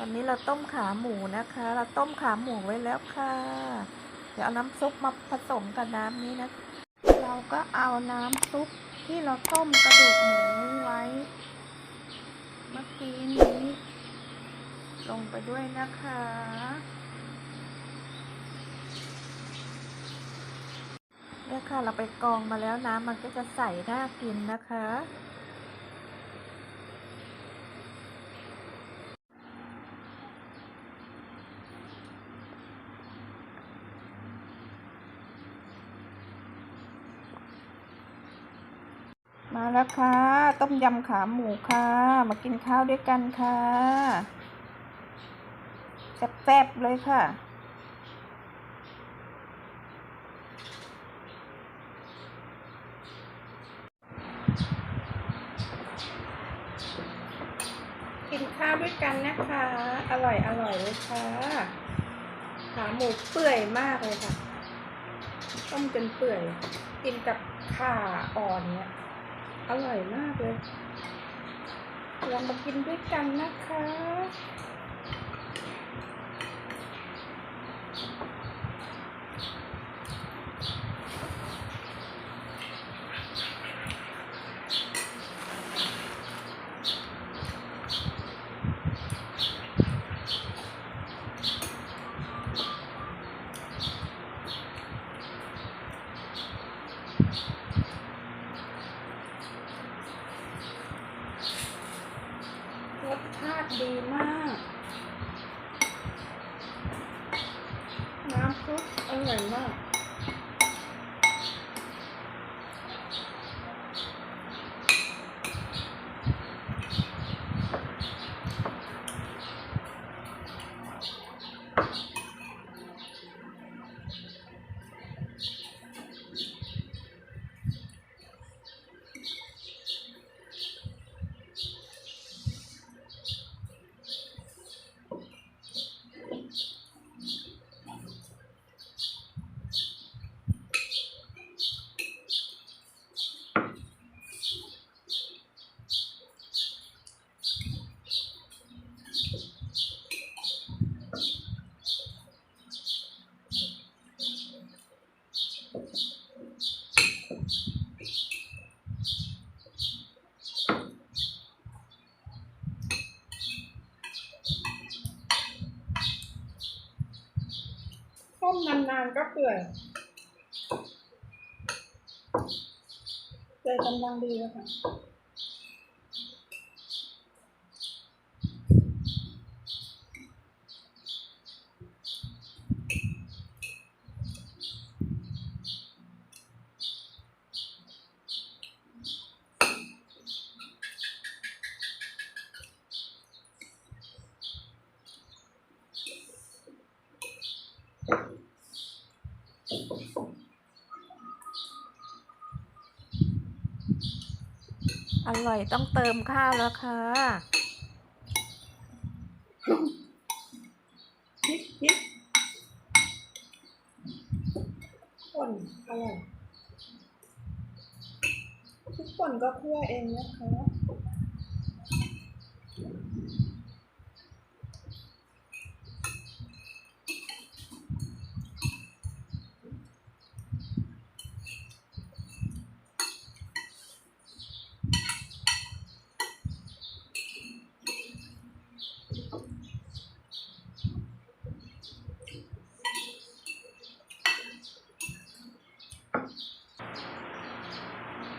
วันนี้เราต้มขาหมูนะคะ เราต้มขาหมูไว้แล้วค่ะ เดี๋ยวเอาน้ำซุปมาผสมกับน้ำนี้นะ เราก็เอาน้ำซุปที่เราต้มกระดูกหมูไว้ เมื่อกี้นี้ ลงไปด้วยนะคะ เนี่ยค่ะเราไปกองมาแล้วน้ำมันก็จะใสน่ากินนะคะ มาแล้วค่ะ ต้มยำขาหมูค่ะ มากินข้าวด้วยกันค่ะแซ่บๆเลยค่ะ กินข้าวด้วยกันนะคะ อร่อยอร่อยเลยค่ะ ขาหมูเปื่อยมากเลยค่ะ ต้มจนเปื่อย กินกับข่าอ่อนเนี่ย อร่อยมากเลย ลองมากินด้วยกันนะคะ ดีมาก น้ำซุปอร่อยมาก ต้ม นานก็เปื่อยเจอกำลังดีแล้วค่ะ อร่อยต้องเติมข้าวแล้วค่ะพริกพริกป่นอร่อยพริกป่นก็คั่วเองนะคะ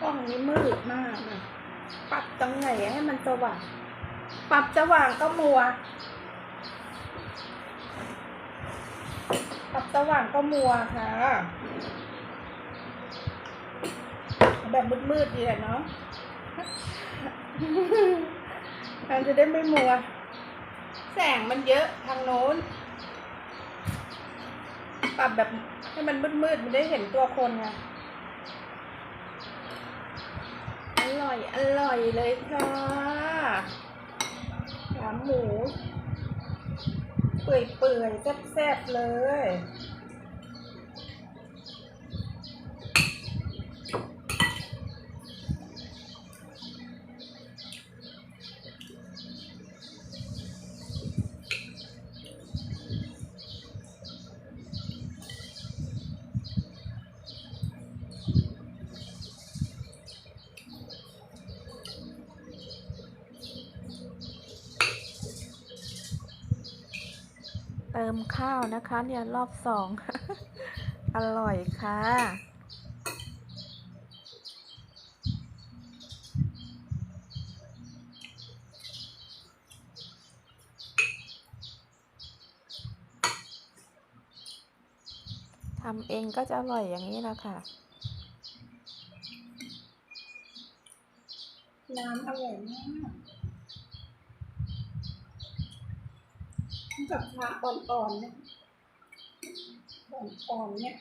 กล้องนี้มืดมากเลยปรับตรงไหนให้มันสว่าง ปรับสว่างก็มัว ปรับสว่างก็มัวค่ะ แบบมืดๆดีแหละเนาะมันจะได้ไม่มัว แสงมันเยอะทางโน้น ปรับแบบให้มันมืดๆมันได้เห็นตัวคนไง อร่อยอร่อยเลยค่ะขาหมู เปื่อยๆแซ่บๆเลย ติมข้าวนะคะ เนี่ยรอบสอง อร่อยค่ะ ทำเองก็จะอร่อยอย่างนี้แหละค่ะ น้ำอร่อยมาก กับชาอ่อนๆเนี่ยอ่อนๆเนี่ย